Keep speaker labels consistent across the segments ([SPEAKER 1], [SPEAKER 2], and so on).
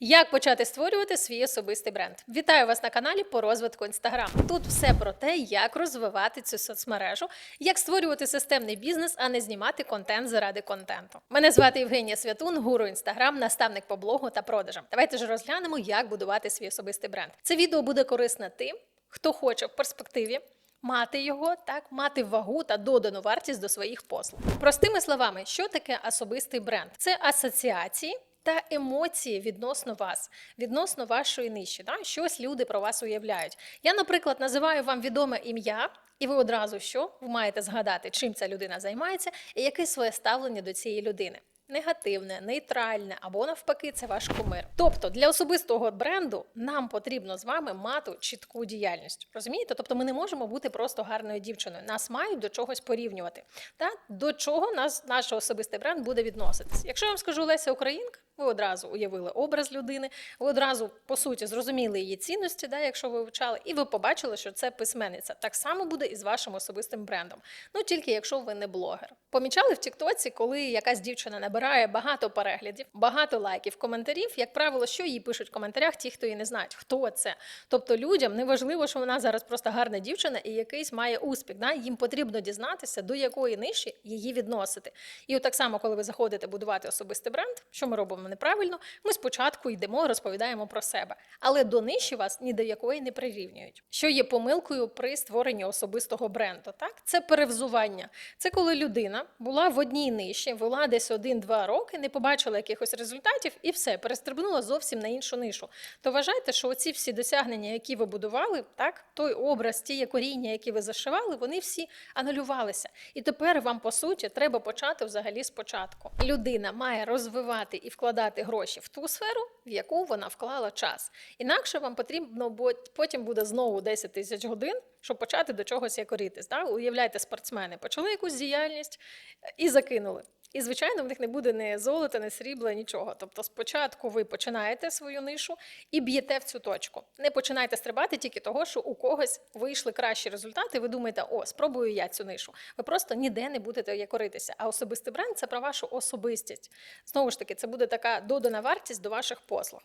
[SPEAKER 1] Як почати створювати свій особистий бренд? Вітаю вас на каналі по розвитку Інстаграм. Тут все про те, як розвивати цю соцмережу, як створювати системний бізнес, а не знімати контент заради контенту. Мене звати Євгенія Святун, гуру Інстаграм, наставник по блогу та продажам. Давайте ж розглянемо, як будувати свій особистий бренд. Це відео буде корисне тим, хто хоче в перспективі. Мати його так, мати вагу та додану вартість до своїх послуг. Простими словами, що таке особистий бренд? Це асоціації та емоції відносно вас, відносно вашої ниші. Да? Щось люди про вас уявляють. Я, наприклад, називаю вам відоме ім'я, і ви одразу що? Ви маєте згадати, чим ця людина займається і яке своє ставлення до цієї людини. Негативне, нейтральне або навпаки, це ваш кумир. Тобто для особистого бренду нам потрібно з вами мати чітку діяльність. Розумієте? Тобто ми не можемо бути просто гарною дівчиною. Нас мають до чогось порівнювати. Та до чого нас наш особистий бренд буде відноситись? Якщо я вам скажу Леся Українка, ви одразу уявили образ людини, ви одразу по суті зрозуміли її цінності, да, якщо ви вивчали, і ви побачили, що це письменниця. Так само буде і з вашим особистим брендом. Ну тільки якщо ви не блогер. Помічали в Тіктоці, коли якась дівчина набирає багато переглядів, багато лайків, коментарів. Як правило, що їй пишуть в коментарях, ті, хто її не знають, хто це. Тобто людям не важливо, що вона зараз просто гарна дівчина і якийсь має успіх. Да? Їм потрібно дізнатися, до якої ниші її відносити. І от так само, коли ви заходите будувати особистий бренд, що ми робимо неправильно, ми спочатку йдемо, розповідаємо про себе, але до ниші вас ні до якої не прирівнюють. Що є помилкою при створенні особистого бренду? Так, це перевзування. Це коли людина була в одній ниші, була десь один-два роки, не побачила якихось результатів, і все перестрибнула зовсім на іншу нишу. То вважайте, що оці всі досягнення, які ви будували, так той образ, ті коріння, які ви зашивали, вони всі анулювалися. І тепер вам по суті треба почати взагалі спочатку. Людина має розвивати і вкладати гроші в ту сферу, в яку вона вклала час. Інакше вам потрібно бо потім буде знову 10 тисяч годин, щоб почати до чогось якоритись. Так? Уявляйте, спортсмени почали якусь діяльність е, і закинули. І, звичайно, в них не буде ні золота, ні срібла, нічого. Тобто, спочатку ви починаєте свою нишу і б'єте в цю точку. Не починайте стрибати тільки того, що у когось вийшли кращі результати. Ви думаєте, о, спробую я цю нишу. Ви просто ніде не будете якоритися. А особистий бренд це про вашу особистість. Знову ж таки, це буде така додана вартість до ваших послуг.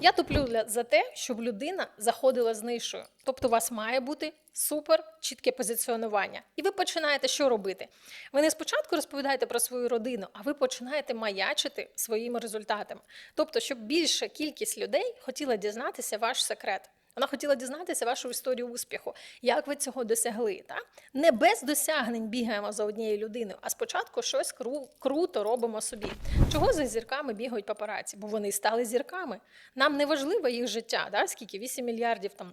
[SPEAKER 1] Я топлю для- за те, щоб людина заходила з нишою. Тобто, у вас має бути супер чітке позиціонування. І ви починаєте що робити? Ви не спочатку розповідаєте про свою родину, а ви починаєте маячити своїми результатами. Тобто, щоб більша кількість людей хотіла дізнатися ваш секрет. Вона хотіла дізнатися вашу історію успіху, як ви цього досягли. Так? Не без досягнень бігаємо за однією людиною, а спочатку щось кру- круто робимо собі. Чого за зірками бігають папараці? Бо вони стали зірками. Нам не важливо їх життя, да? скільки 8 мільярдів там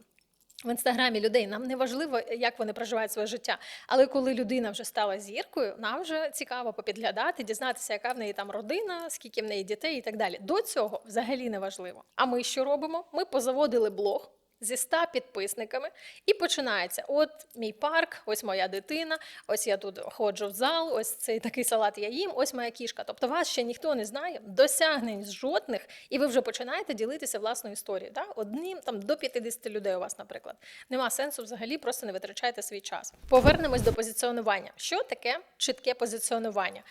[SPEAKER 1] в інстаграмі людей. Нам не важливо, як вони проживають своє життя. Але коли людина вже стала зіркою, нам вже цікаво попідглядати, дізнатися, яка в неї там родина, скільки в неї дітей і так далі. До цього взагалі не важливо. А ми що робимо? Ми позаводили блог. Зі 100 підписниками, і починається: от мій парк, ось моя дитина, ось я тут ходжу в зал, ось цей такий салат я їм, ось моя кішка. Тобто вас ще ніхто не знає, досягнень жодних, і ви вже починаєте ділитися власною історією. Да? Одним там до 50 людей у вас, наприклад. Нема сенсу взагалі, просто не витрачайте свій час. Повернемось до позиціонування. Що таке чітке позиціонування?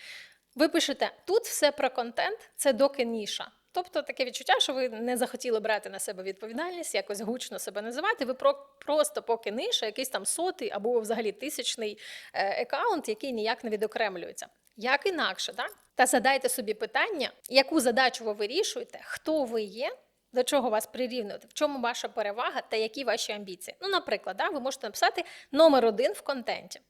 [SPEAKER 1] Ви пишете, тут все про контент, це доки ніша. Тобто таке відчуття, що ви не захотіли брати на себе відповідальність, якось гучно себе називати. Ви про просто поки ниша, якийсь там сотий або взагалі тисячний е, аккаунт, який ніяк не відокремлюється. Як інакше, так? Та задайте собі питання, яку задачу ви вирішуєте, хто ви є. До чого вас прирівнювати, в чому ваша перевага та які ваші амбіції? Ну, наприклад, да, ви можете написати номер один в контенті.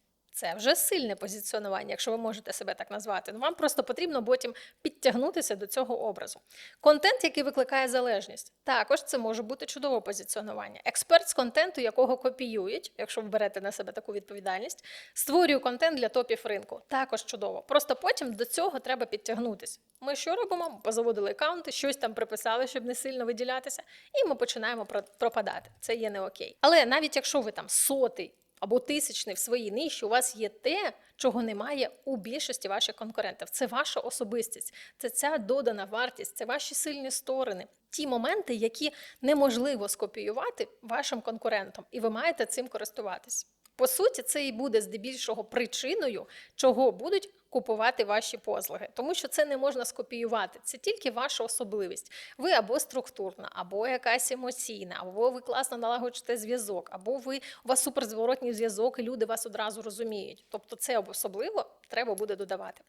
[SPEAKER 1] Це вже сильне позиціонування, якщо ви можете себе так назвати. Ну, вам просто потрібно потім підтягнутися до цього образу. Контент, який викликає залежність, також це може бути чудове позиціонування. Експерт з контенту, якого копіюють, якщо ви берете на себе таку відповідальність, створює контент для топів ринку. Також чудово. Просто потім до цього треба підтягнутися. Ми що робимо? Позаводили аккаунти, щось там приписали, щоб не сильно виділятися, і ми починаємо пропадати. Це є не окей. Але навіть якщо ви там сотий або тисячний в своїй ниші, у вас є те, чого немає у більшості ваших конкурентів. Це ваша особистість, це ця додана вартість, це ваші сильні сторони. Ті моменти, які неможливо скопіювати вашим конкурентам, і ви маєте цим користуватись. По суті, це і буде здебільшого причиною, чого будуть купувати ваші послуги, тому що це не можна скопіювати. Це тільки ваша особливість. Ви або структурна, або якась емоційна, або ви класно налагоджуєте зв'язок, або ви у вас суперзворотній зв'язок, і люди вас одразу розуміють. Тобто, це особливо треба буде додавати.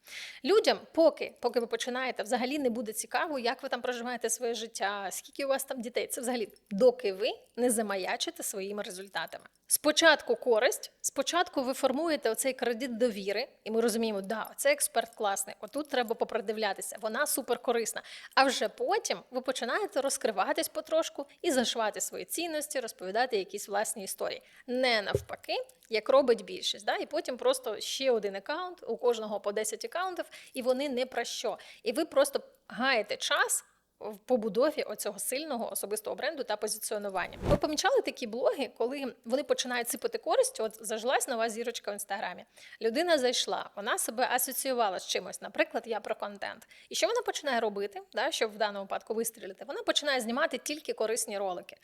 [SPEAKER 1] Людям, поки, поки ви починаєте, взагалі не буде цікаво, як ви там проживаєте своє життя, скільки у вас там дітей. Це взагалі доки ви не замаячите своїми результатами. Спочатку користь, спочатку ви формуєте оцей кредит довіри, і ми розуміємо, да, це експерт класний. Отут треба попридивлятися, вона суперкорисна. А вже потім ви починаєте розкриватись потрошку і зашивати свої цінності, розповідати якісь власні історії. Не навпаки, як робить більшість. Да? І потім просто ще один аккаунт, у кожного по 10 аккаунтів, і вони не про що. І ви просто гаєте час в побудові оцього сильного особистого бренду та позиціонування. Ви помічали такі блоги, коли вони починають сипати користь, от зажилась нова зірочка в інстаграмі. Людина зайшла, вона себе асоціювала з чимось, наприклад, я про контент. І що вона починає робити, да, щоб в даному випадку вистрілити? Вона починає знімати тільки корисні ролики.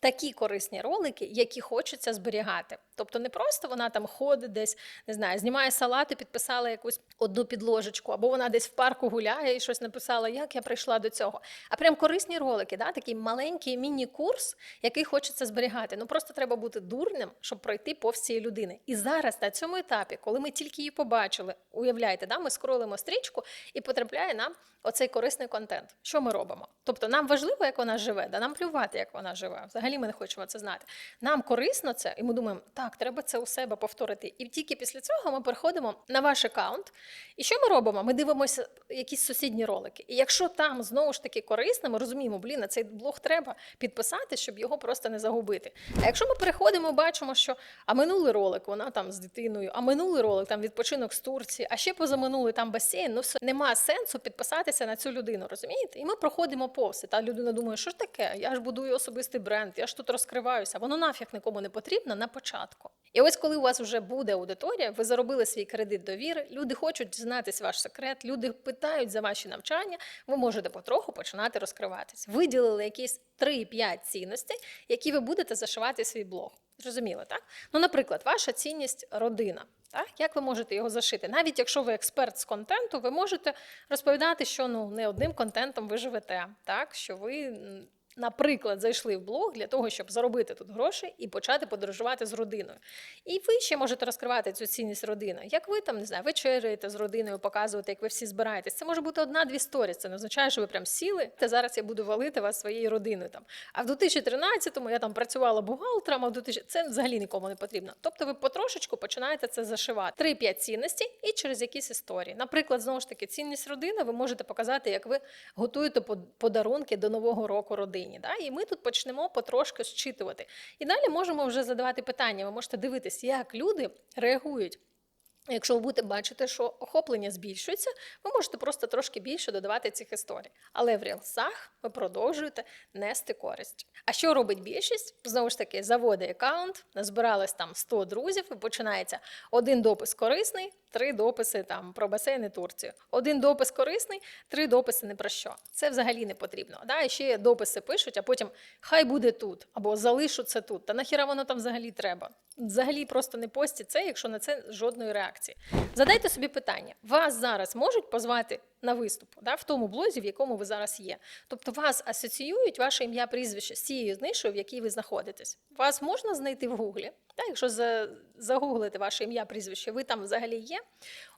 [SPEAKER 1] Такі корисні ролики, які хочеться зберігати. Тобто не просто вона там ходить десь, не знаю, знімає салати, підписала якусь одну підложечку, або вона десь в парку гуляє і щось написала, як я прийшла до цього. А прям корисні ролики, да? такий маленький міні-курс, який хочеться зберігати. Ну просто треба бути дурним, щоб пройти повз цієї людини. І зараз на цьому етапі, коли ми тільки її побачили, уявляєте, да? ми скролимо стрічку і потрапляє нам оцей корисний контент. Що ми робимо? Тобто нам важливо, як вона живе, да нам плювати, як вона живе. Взагалі ми не хочемо це знати. Нам корисно це, і ми думаємо, так, треба це у себе повторити. І тільки після цього ми переходимо на ваш аккаунт. І що ми робимо? Ми дивимося якісь сусідні ролики. І якщо там знову ж таки корисно, ми розуміємо, блін, на цей блог треба підписати, щоб його просто не загубити. А якщо ми переходимо, бачимо, що а минулий ролик, вона там з дитиною, а минулий ролик там відпочинок з Турції, а ще позаминулий там басейн, ну все нема сенсу підписатися на цю людину, розумієте? І ми проходимо повз. Та людина думає, що ж таке? Я ж будую особистий бренд, я ж тут розкриваюся. Воно нафіг нікому не потрібно на початку. І ось коли у вас вже буде аудиторія, ви заробили свій кредит довіри, люди хочуть дізнатися ваш секрет, люди питають за ваші навчання, ви можете потроху починати розкриватись. Виділили якісь 3-5 цінностей, які ви будете зашивати свій блог. Зрозуміло, так? Ну, наприклад, ваша цінність родина. Так? Як ви можете його зашити? Навіть якщо ви експерт з контенту, ви можете розповідати, що ну не одним контентом ви живете, так? що ви. Наприклад, зайшли в блог для того, щоб заробити тут гроші і почати подорожувати з родиною. І ви ще можете розкривати цю цінність родини. Як ви там не знаю, вечеряєте з родиною, показувати, як ви всі збираєтесь. Це може бути одна-дві сторіс. Це не означає, що ви прям сіли. Та зараз я буду валити вас своєю родиною. Там а в 2013-му я там працювала бухгалтером, а в 2000... це взагалі нікому не потрібно. Тобто, ви потрошечку починаєте це зашивати. 3-5 цінностей і через якісь історії. Наприклад, знову ж таки, цінність родини ви можете показати, як ви готуєте под- подарунки до нового року родині. Да? І ми тут почнемо потрошки зчитувати. І далі можемо вже задавати питання. Ви можете дивитись, як люди реагують. Якщо ви будете бачити, що охоплення збільшується, ви можете просто трошки більше додавати цих історій. Але в рілсах ви продовжуєте нести користь. А що робить більшість? Знову ж таки, заводить аккаунт, назбиралось там 100 друзів, і починається один допис корисний, три дописи там про басейни Турцію. Один допис корисний, три дописи не про що. Це взагалі не потрібно. Да? І ще дописи пишуть, а потім хай буде тут або залишу це тут. Та нахіра воно там взагалі треба? Взагалі просто не постіть це, якщо на це жодної реакції. Задайте собі питання: вас зараз можуть позвати на виступ да, в тому блозі, в якому ви зараз є. Тобто вас асоціюють ваше ім'я, прізвище з цією нишою, в якій ви знаходитесь. Вас можна знайти в гуглі. Да, якщо загуглити ваше ім'я, прізвище, ви там взагалі є.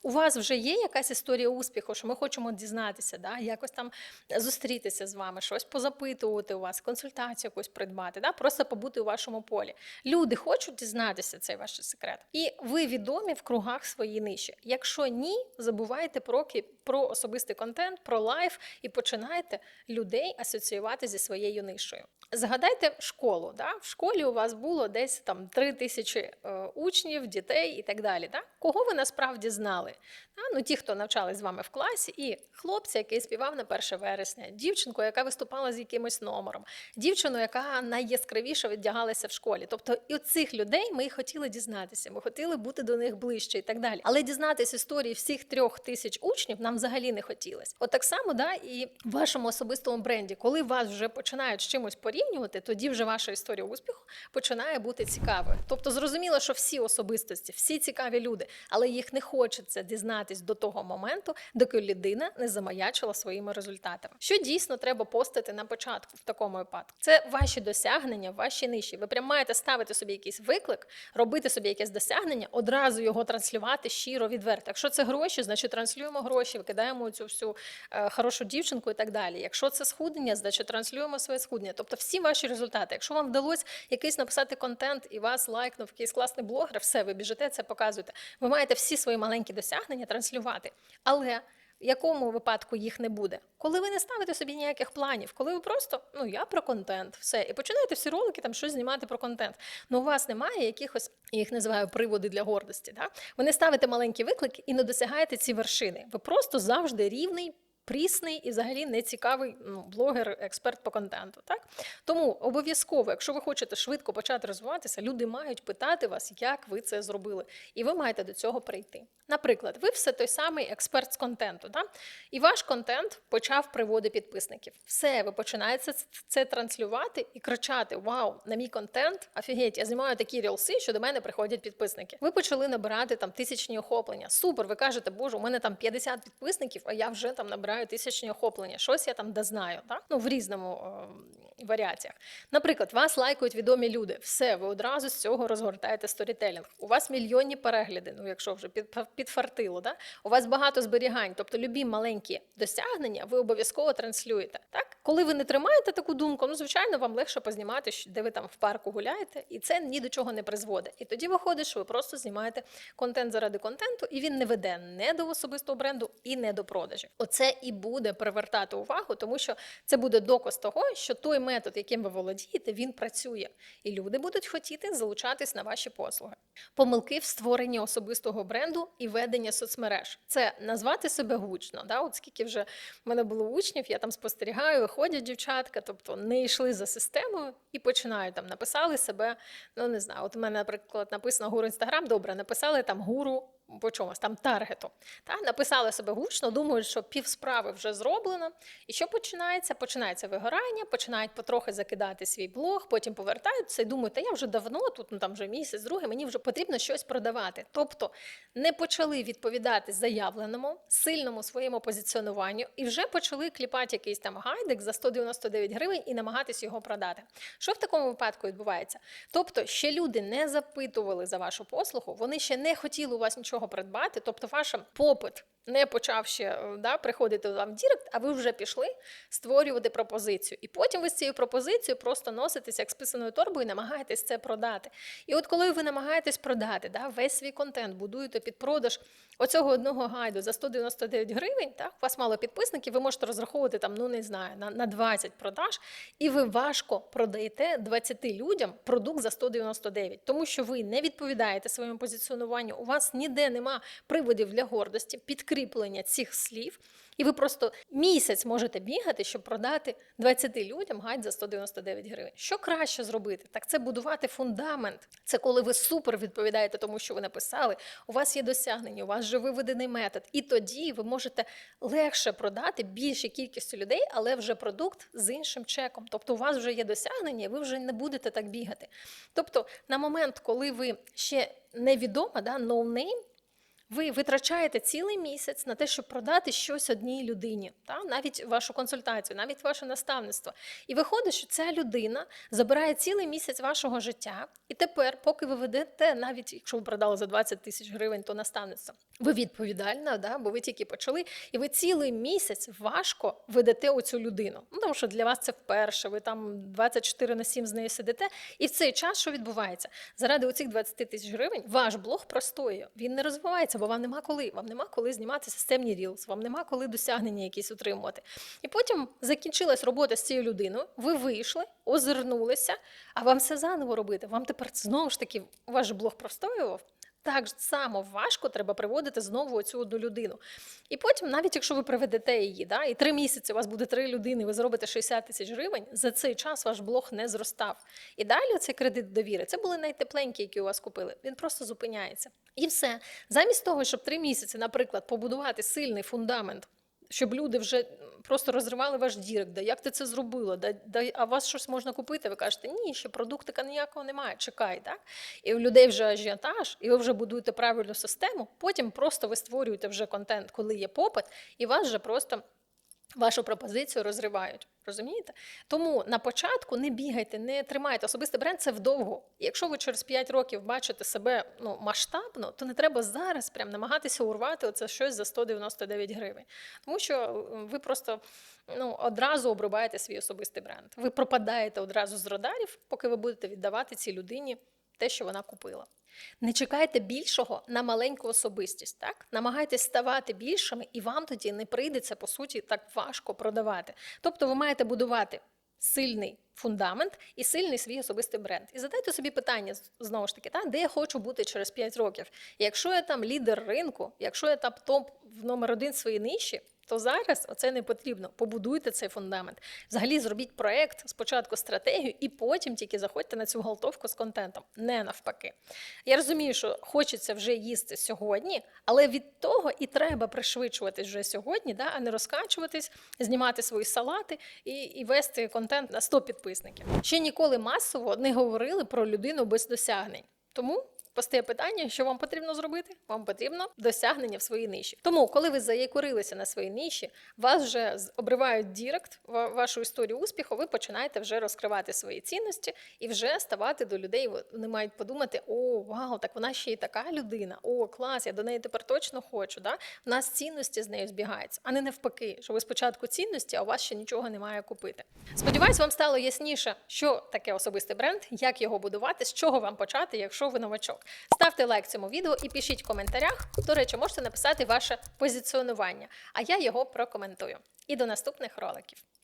[SPEAKER 1] У вас вже є якась історія успіху, що ми хочемо дізнатися, да, якось там зустрітися з вами, щось позапитувати у вас, консультацію якусь придбати, да, просто побути у вашому полі. Люди хочуть дізнатися цей ваш секрет. І ви відомі в кругах своєї ниші. Якщо ні, забувайте про, про особистий контент, про лайф і починайте людей асоціювати зі своєю нишою. Згадайте школу. Да? В школі у вас було десь там три тисячі е, учнів, дітей і так далі. Да? Кого ви насправді знали? Ну, ті, хто навчались з вами в класі, і хлопця, який співав на 1 вересня, дівчинку, яка виступала з якимось номером, дівчину, яка найяскравіше віддягалася в школі. Тобто, і цих людей ми хотіли дізнатися, ми хотіли бути до них ближче і так далі. Але дізнатися історії всіх трьох тисяч учнів нам взагалі не хотілося. От так само, да, і в вашому особистому бренді, коли вас вже починають з чимось порівнювати, тоді вже ваша історія успіху починає бути цікавою. Тобто, зрозуміло, що всі особистості, всі цікаві люди, але їх не хочеться дізнатись до того моменту, доки людина не замаячила своїми результатами. Що дійсно треба постити на початку в такому випадку? Це ваші досягнення, ваші ниші. Ви прям маєте ставити собі якийсь виклик, робити собі якесь досягнення, одразу його транслювати щиро, відверто. Якщо це гроші, значить транслюємо гроші, викидаємо цю всю е, хорошу дівчинку і так далі. Якщо це схуднення, значить транслюємо своє схуднення. Тобто всі ваші результати. Якщо вам вдалося якийсь написати контент і вас лайкнув якийсь класний блогер, все, ви біжите, це показуєте. Ви маєте всі свої маленькі досягнення транслювати. Але в якому випадку їх не буде? Коли ви не ставите собі ніяких планів, коли ви просто ну я про контент, все, і починаєте всі ролики там щось знімати про контент. Ну у вас немає якихось, я їх називаю приводи для гордості. Да? Ви не ставите маленькі виклики і не досягаєте ці вершини. Ви просто завжди рівний. Прісний і взагалі нецікавий ну, блогер, експерт по контенту. Так тому обов'язково, якщо ви хочете швидко почати розвиватися, люди мають питати вас, як ви це зробили, і ви маєте до цього прийти. Наприклад, ви все той самий експерт з контенту, так? і ваш контент почав приводи підписників. Все, ви починаєте це транслювати і кричати: Вау, на мій контент! Офігеть, я знімаю такі рілси, що до мене приходять підписники. Ви почали набирати там тисячні охоплення. Супер, ви кажете, боже, у мене там 50 підписників, а я вже там набираю тисячні охоплення. Щось я там дознаю, так? Ну, в різному е, варіаціях. Наприклад, вас лайкають відомі люди. Все, ви одразу з цього розгортаєте сторітелінг. У вас мільйонні перегляди, ну якщо вже під, підфартило, да? у вас багато зберігань, тобто любі маленькі досягнення ви обов'язково транслюєте. Так? Коли ви не тримаєте таку думку, ну звичайно, вам легше познімати, де ви там в парку гуляєте, і це ні до чого не призводить. І тоді виходить, що ви просто знімаєте контент заради контенту, і він не веде не до особистого бренду і не до продажів. Оце і буде привертати увагу, тому що це буде доказ того, що той метод, яким ви володієте, він працює, і люди будуть хотіти залучатись на ваші послуги. Помилки в створенні особистого бренду і ведення соцмереж. Це назвати себе гучно. Да? От скільки вже в мене було учнів, я там спостерігаю, виходять дівчатка, тобто не йшли за системою і починають там написали себе. Ну не знаю, от у мене, наприклад, написано гуру інстаграм. Добре, написали там гуру по чомусь там таргету. Та написали себе гучно, думають, що пів справи вже зроблено. І що починається? Починається вигорання, починають потрохи закидати свій блог, потім повертаються і думають, та я вже давно тут, ну там вже місяць, другий, мені вже потрібно щось продавати. Тобто не почали відповідати заявленому, сильному своєму позиціонуванню і вже почали кліпати якийсь там гайдик за 199 гривень і намагатись його продати. Що в такому випадку відбувається? Тобто, ще люди не запитували за вашу послугу, вони ще не хотіли у вас нічого придбати, тобто ваш попит не почав ще е, да, приходити вам в Дірект, а ви вже пішли створювати пропозицію. І потім ви з цією пропозицією просто носитеся як з писаною торбою і намагаєтесь це продати. І от коли ви намагаєтесь продати да, весь свій контент, будуєте під продаж оцього одного гайду за 199 гривень, так, у вас мало підписників, ви можете розраховувати там, ну не знаю, на, на 20 продаж, і ви важко продаєте 20 людям продукт за 199, тому що ви не відповідаєте своєму позиціонуванню, у вас ніде нема приводів для гордості, підкріплення цих слів. І ви просто місяць можете бігати, щоб продати 20 людям гайд за 199 гривень. Що краще зробити? Так це будувати фундамент. Це коли ви супер відповідаєте тому, що ви написали. У вас є досягнення, у вас вже виведений метод. І тоді ви можете легше продати більшій кількістю людей, але вже продукт з іншим чеком. Тобто, у вас вже є досягнення, і ви вже не будете так бігати. Тобто, на момент, коли ви ще невідома, да, no name, ви витрачаєте цілий місяць на те, щоб продати щось одній людині, та? навіть вашу консультацію, навіть ваше наставництво. І виходить, що ця людина забирає цілий місяць вашого життя, і тепер, поки ви ведете, навіть якщо ви продали за 20 тисяч гривень, то наставництво, ви відповідальна, да? бо ви тільки почали, і ви цілий місяць важко ведете оцю людину. Ну, тому що для вас це вперше, ви там 24 на 7 з нею сидите. І в цей час, що відбувається? Заради оцих 20 тисяч гривень ваш блог простоює, він не розвивається, бо вам нема коли. Вам нема коли знімати системні рілс, вам нема коли досягнення якісь утримувати. І потім закінчилась робота з цією людиною, ви вийшли, озирнулися, а вам все заново робити. Вам тепер знову ж таки ваш блог простоював. Так само важко треба приводити знову оцю одну людину. І потім, навіть якщо ви приведете її, да, і три місяці у вас буде три людини, ви зробите 60 тисяч гривень, за цей час ваш блог не зростав. І далі цей кредит довіри. Це були найтепленькі, які у вас купили. Він просто зупиняється. І все. Замість того, щоб три місяці, наприклад, побудувати сильний фундамент. Щоб люди вже просто розривали ваш дірек, да як ти це зробила? Да, да, а вас щось можна купити? Ви кажете, ні, ще продуктика ніякого немає, чекай, так? І у людей вже ажіотаж, і ви вже будуєте правильну систему. Потім просто ви створюєте вже контент, коли є попит, і вас вже просто вашу пропозицію розривають. Розумієте? Тому на початку не бігайте, не тримайте. Особистий бренд це вдовго. І Якщо ви через 5 років бачите себе ну, масштабно, то не треба зараз прям намагатися урвати оце щось за 199 гривень. Тому що е, ви просто ну, одразу обрубаєте свій особистий бренд. Ви пропадаєте одразу з радарів, поки ви будете віддавати цій людині те, що вона купила. Не чекайте більшого на маленьку особистість, так? Намагайтесь ставати більшими, і вам тоді не прийдеться, по суті, так важко продавати. Тобто ви маєте будувати сильний фундамент і сильний свій особистий бренд. І задайте собі питання знову ж таки, та, де я хочу бути через 5 років. Якщо я там лідер ринку, якщо я там топ в номер один своїй ніші, то зараз оце не потрібно. Побудуйте цей фундамент. Взагалі зробіть проект, спочатку стратегію, і потім тільки заходьте на цю галтовку з контентом. Не навпаки. Я розумію, що хочеться вже їсти сьогодні, але від того і треба пришвидшуватись вже сьогодні, да, а не розкачуватись, знімати свої салати і, і вести контент на 100 підписників. Ще ніколи масово не говорили про людину без досягнень. Тому постає питання, що вам потрібно зробити? Вам потрібно досягнення в своїй ниші. Тому, коли ви заякорилися на своїй ниші, вас вже обривають дірект, ва- вашу історію успіху, ви починаєте вже розкривати свої цінності і вже ставати до людей. Вони мають подумати: о, вау, так вона ще й така людина. О, клас, я до неї тепер точно хочу. Да? У нас цінності з нею збігаються, а не навпаки, що ви спочатку цінності, а у вас ще нічого немає купити. Сподіваюсь, вам стало ясніше, що таке особистий бренд, як його будувати, з чого вам почати, якщо ви новачок. Ставте лайк цьому відео і пишіть в коментарях. До речі, можете написати ваше позиціонування, а я його прокоментую. І до наступних роликів.